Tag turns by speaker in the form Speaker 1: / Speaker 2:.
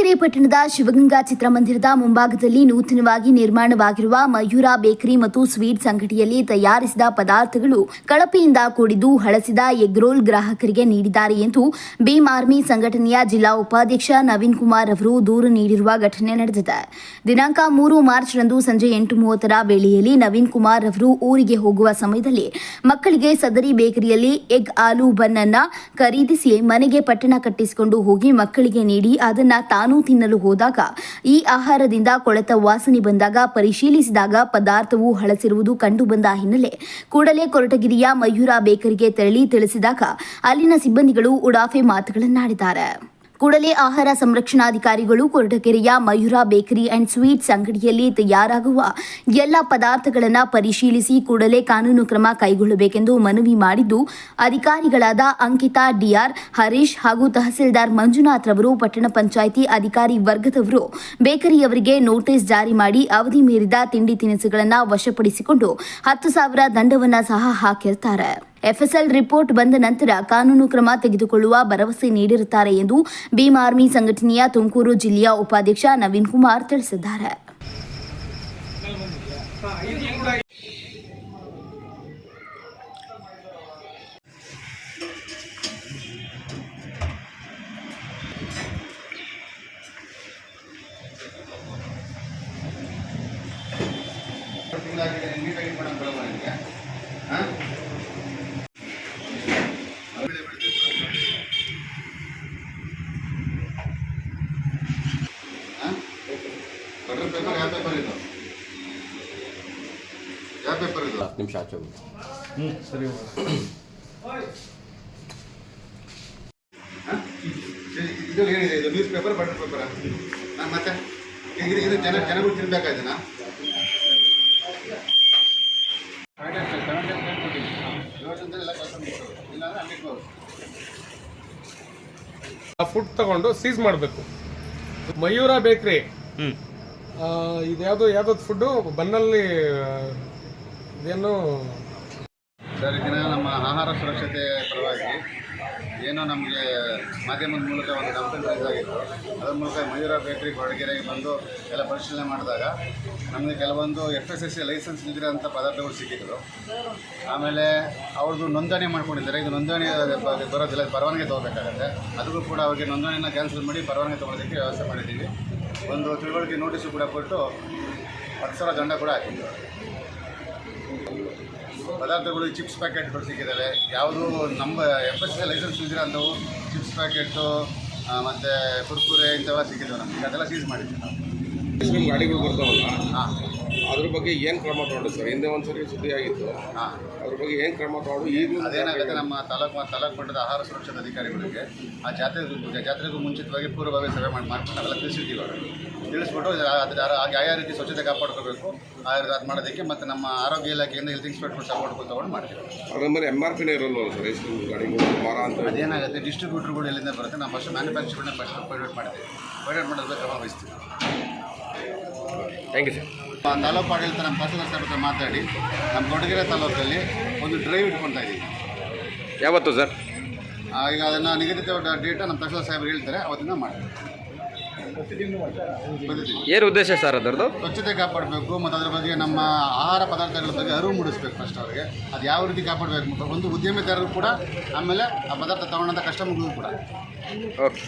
Speaker 1: ಪಟ್ಟಣದ ಶಿವಗಂಗಾ ಚಿತ್ರಮಂದಿರದ ಮುಂಭಾಗದಲ್ಲಿ ನೂತನವಾಗಿ ನಿರ್ಮಾಣವಾಗಿರುವ ಮಯೂರ ಬೇಕರಿ ಮತ್ತು ಸ್ವೀಟ್ ಅಂಗಡಿಯಲ್ಲಿ ತಯಾರಿಸಿದ ಪದಾರ್ಥಗಳು ಕಳಪೆಯಿಂದ ಕೂಡಿದ್ದು ಹಳಸಿದ ಎಗ್ ರೋಲ್ ಗ್ರಾಹಕರಿಗೆ ನೀಡಿದ್ದಾರೆ ಎಂದು ಭೀಮ್ ಆರ್ಮಿ ಸಂಘಟನೆಯ ಜಿಲ್ಲಾ ಉಪಾಧ್ಯಕ್ಷ ನವೀನ್ ಕುಮಾರ್ ಅವರು ದೂರು ನೀಡಿರುವ ಘಟನೆ ನಡೆದಿದೆ. ದಿನಾಂಕ ಮೂರು ಮಾರ್ಚ್ ರಂದು ಸಂಜೆ ಎಂಟು ಮೂವತ್ತರ ವೇಳೆಯಲ್ಲಿ ನವೀನ್ ಕುಮಾರ್ ಅವರು ಊರಿಗೆ ಹೋಗುವ ಸಮಯದಲ್ಲಿ ಮಕ್ಕಳಿಗೆ ಸದರಿ ಬೇಕರಿಯಲ್ಲಿ ಎಗ್ ಆಲೂ ಬನ್ ಖರೀದಿಸಿ ಮನೆಗೆ ಪಟ್ಟಣ ಕಟ್ಟಿಸಿಕೊಂಡು ಹೋಗಿ ಮಕ್ಕಳಿಗೆ ನೀಡಿ ಅದನ್ನ ತಾನೂ ತಿನ್ನಲು ಹೋದಾಗ ಈ ಆಹಾರದಿಂದ ಕೊಳೆತ ವಾಸನೆ ಬಂದಾಗ ಪರಿಶೀಲಿಸಿದಾಗ ಪದಾರ್ಥವು ಹಳಸಿರುವುದು ಕಂಡುಬಂದ ಹಿನ್ನೆಲೆ ಕೂಡಲೇ ಕೊರಟಗಿರಿಯ ಮಯೂರ ಬೇಕರಿಗೆ ತೆರಳಿ ತಿಳಿಸಿದಾಗ ಅಲ್ಲಿನ ಸಿಬ್ಬಂದಿಗಳು ಉಡಾಫೆ ಮಾತುಗಳನ್ನಾಡಿದ್ದಾರೆ. ಕೂಡಲೇ ಆಹಾರ ಸಂರಕ್ಷಣಾಧಿಕಾರಿಗಳು ಕೊರಟಗೆರೆಯ ಮಯೂರ ಬೇಕರಿ ಅಂಡ್ ಸ್ವೀಟ್ಸ್ ಅಂಗಡಿಯಲ್ಲಿ ತಯಾರಾಗುವ ಎಲ್ಲ ಪದಾರ್ಥಗಳನ್ನು ಪರಿಶೀಲಿಸಿ ಕೂಡಲೇ ಕಾನೂನು ಕ್ರಮ ಕೈಗೊಳ್ಳಬೇಕೆಂದು ಮನವಿ ಮಾಡಿದ್ದು, ಅಧಿಕಾರಿಗಳಾದ ಅಂಕಿತಾ ಡಿಆರ್ ಹರೀಶ್ ಹಾಗೂ ತಹಸೀಲ್ದಾರ್ ಮಂಜುನಾಥ್ ರವರು, ಪಟ್ಟಣ ಪಂಚಾಯಿತಿ ಅಧಿಕಾರಿ ವರ್ಗದವರು ಬೇಕರಿಯವರಿಗೆ ನೋಟಿಸ್ ಜಾರಿ ಮಾಡಿ ಅವಧಿ ಮೀರಿದ ತಿಂಡಿ ತಿನಿಸುಗಳನ್ನು ವಶಪಡಿಸಿಕೊಂಡು ಹತ್ತು ಸಾವಿರ ದಂಡವನ್ನು ಸಹ ಹಾಕಿರ್ತಾರೆ. ಎಫ್ಎಸ್ಎಲ್ ರಿಪೋರ್ಟ್ ಬಂದ ನಂತರ ಕಾನೂನು ಕ್ರಮ ತೆಗೆದುಕೊಳ್ಳುವ ಭರವಸೆ ನೀಡಿರುತ್ತಾರೆ ಎಂದು ಭೀಮ್ ಆರ್ಮಿ ಸಂಘಟನೆಯ ತುಮಕೂರು ಜಿಲ್ಲೆಯ ಉಪಾಧ್ಯಕ್ಷ ನವೀನ್ ಕುಮಾರ್ ತಿಳಿಸಿದ್ದಾರೆ.
Speaker 2: ಹಾಂ? ಪೇಪರ್ ಯಾವ ಪೇಪರ್ ಇದು? ಯಾವ ಪೇಪರ್ ಇದು?
Speaker 3: ಹತ್ತು ನಿಮಿಷ ಆಚೆ ಹೋಗಿ.
Speaker 2: ಹಾಂ? ಇದು- ಇದು ಏನಿದೆ? ಇದು ನ್ಯೂಸ್ ಪೇಪರ್ ಬಟರ್ ಪೇಪರ್ ಮತ್ತೆ? ಇದು ಇದು ಜನ ಜನಗಳು ತಿನ್ಬೇಕಾಯ್ತನಾ
Speaker 4: ಫುಡ್ ತಗೊಂಡು ಸೀಸ್ ಮಾಡಬೇಕು. ಮಯೂರ ಬೇಕ್ರಿ. ಇದ್ಯಾವುದು ಯಾವ್ದು ಫುಡ್ಡು ಬನ್ನಲ್ಲಿ, ಇದೇನು?
Speaker 2: ಸರ್ ಈ ದಿನ ನಮ್ಮ ಆಹಾರ ಸುರಕ್ಷತೆ ಪರವಾಗಿ ಏನೋ ನಮಗೆ ಮಾಧ್ಯಮದ ಮೂಲಕ ಒಂದು ಕಂಪ್ಲೇಂಟ್ ರೈಸ್ ಆಗಿತ್ತು ಅದರ ಮೂಲಕ ಮಯೂರ ಬೇಕರಿ ಕೊಡಗೆರೆಗೆ ಬಂದು ಎಲ್ಲ ಪರಿಶೀಲನೆ ಮಾಡಿದಾಗ ನಮಗೆ ಕೆಲವೊಂದು F S S C licence ಇಲ್ದಿರೋಂಥ ಪದಾರ್ಥಗಳು ಸಿಕ್ಕಿದ್ರು ಆಮೇಲೆ ಅವ್ರದ್ದು ನೋಂದಣಿ ಮಾಡ್ಕೊಂಡಿದ್ದಾರೆ. ಇದು ನೋಂದಣಿ ಬರೋದಿಲ್ಲ ಇದು ಪರವಾನಗಿ ತೊಗೋಬೇಕಾಗತ್ತೆ. ಅದಕ್ಕೂ ಕೂಡ ಅವ್ರಿಗೆ ನೋಂದಣಿಯನ್ನು ಕ್ಯಾನ್ಸಲ್ ಮಾಡಿ ಪರವಾನಗಿ ತೊಗೊಳೋದಕ್ಕೆ ವ್ಯವಸ್ಥೆ ಮಾಡಿದ್ದೀವಿ. ಒಂದು ತಿಳುವಳಿಕೆ ನೋಟಿಸು ಕೂಡ ಕೊಟ್ಟು ಹತ್ತು ಸಾವಿರ ದಂಡ ಕೂಡ ಹಾಕಿದ್ದು ಪದಾರ್ಥಗಳು ಚಿಪ್ಸ್ ಪ್ಯಾಕೆಟ್ಗಳು ಸಿಕ್ಕಿದ್ದಾವೆ ಯಾವುದು ನಮ್ಮ ಎಫ್ ಎಸ್ ಲೈಸೆನ್ಸ್ ಇದ್ದಿರೋ ಅಂಥವು ಚಿಪ್ಸ್ ಪ್ಯಾಕೆಟು ಮತ್ತು ಕುರ್ಕುರೆ ಇಂಥವೆಲ್ಲ ಸಿಕ್ಕಿದ್ದಾವೆ ನಮಗೆ. ಅದೆಲ್ಲ ಸೀಸ್ ಮಾಡಿದ್ವಿ ನಾವು.
Speaker 3: ಗಾಡಿಗಳು ಬರ್ತಾವಲ್ಲ
Speaker 2: ಹಾಂ.
Speaker 3: ಅದ್ರ ಬಗ್ಗೆ ಏನು ಕ್ರಮ ತಗೊಂಡು ಸರ್? ಹಿಂದೆ ಒಂದ್ಸರಿ ಸುದ್ದಿ ಆಗಿತ್ತು. ಅದ್ರ ಬಗ್ಗೆ ಏನು ಕ್ರಮ ತಗೊಂಡು ಈಗಲೂ
Speaker 2: ಅದೇನಾಗುತ್ತೆ ನಮ್ಮ ತಾಲೂಕು ತಾಲೂಕು ಮಟ್ಟದ ಆಹಾರ ಸುರಕ್ಷತಾ ಅಧಿಕಾರಿಗಳಿಗೆ ಆ ಜಾತ್ರೆ ಜಾತ್ರೆಗೂ ಮುಂಚಿತವಾಗಿ ಪೂರ್ವಭಾವಿ ಸಭೆ ಮಾಡಿ ಮಾಡ್ಕೊಂಡು ಅವೆಲ್ಲ ತಿಳಿಸಿದ್ದೀವಿ ತಿಳಿಸ್ಬಿಟ್ಟು ಅದರ ಯಾವ ರೀತಿ ಸ್ವಚ್ಛತೆ ಕಾಪಾಡ್ಕೋಬೇಕು ಆ ಅದು ಮಾಡೋದಕ್ಕೆ ಮತ್ತು ನಮ್ಮ ಆರೋಗ್ಯ ಇಲಾಖೆಯಿಂದ ಹೆಲ್ತ್ ಇನ್ಸ್ಪೆಕ್ಟರ್ ಸಪೋರ್ಟ್ ತಗೊಂಡು ಮಾಡ್ತೀವಿ.
Speaker 3: ಅದ್ರ ಮೇಲೆ ಎಂ ಆರ್ ಪಿನೇ ಇರಲ್ಲ ಸರ್? ಎಷ್ಟು ಗಾಡಿಗಳು ಮರ ಅಂತ
Speaker 2: ಅದೇನಾಗುತ್ತೆ ಡಿಸ್ಟ್ರಿಬ್ಯೂಟರ್ಗಳು ಎಲ್ಲಿಂದ ಬರುತ್ತೆ? ನಾವು ಫಸ್ಟ್ ಮ್ಯಾನುಫ್ಯಾಕ್ಚರ್ನ ಫಸ್ಟ್ ಮಾಡ್ತೀವಿ ಪೈಡೌಟ್ ಮಾಡೋದಕ್ಕೆ ಕ್ರಮ ವಹಿಸ್ತೀವಿ.
Speaker 3: ಥ್ಯಾಂಕ್ ಯು ಸರ್
Speaker 2: ತಾಲೂಕು ಆಡಳಿತ ನಮ್ಮ ತಹಸೀಲ್ದಾರ್ ಸಾಹೇಬ್ ಹತ್ರ ಮಾತಾಡಿ ನಮ್ಮ ಕೊಡಗೆರೆ ತಾಲೂಕಲ್ಲಿ ಒಂದು ಡ್ರೈವ್ ಇಟ್ಕೊಳ್ತಾ ಇದ್ದೀವಿ.
Speaker 3: ಯಾವತ್ತು ಸರ್?
Speaker 2: ಆ, ಈಗ ಅದನ್ನು ನಿಗದಿತ ಡೇಟ ನಮ್ಮ ತಹಸೀಲ್ದಾರ್ ಸಾಹೇಬ್ರು ಹೇಳ್ತಾರೆ ಅವತ್ತಿನ ಮಾಡ್ತೀವಿ.
Speaker 3: ಏನು ಉದ್ದೇಶ ಸರ್ ಅದರದ್ದು?
Speaker 2: ಸ್ವಚ್ಛತೆ ಕಾಪಾಡಬೇಕು ಮತ್ತು ಅದ್ರ ಬಗ್ಗೆ ನಮ್ಮ ಆಹಾರ ಪದಾರ್ಥಗಳ ಬಗ್ಗೆ ಅರಿವು ಮೂಡಿಸ್ಬೇಕು ಫಸ್ಟ್ ಅವರಿಗೆ. ಅದು ಯಾವ ರೀತಿ ಕಾಪಾಡಬೇಕು ಒಂದು ಉದ್ಯಮಿದಾರರು ಕೂಡ ಆಮೇಲೆ ಆ ಪದಾರ್ಥ ತಗೊಂಡಂಥ ಕಸ್ಟಮರ್ಗಳು ಕೂಡ.
Speaker 3: ಓಕೆ.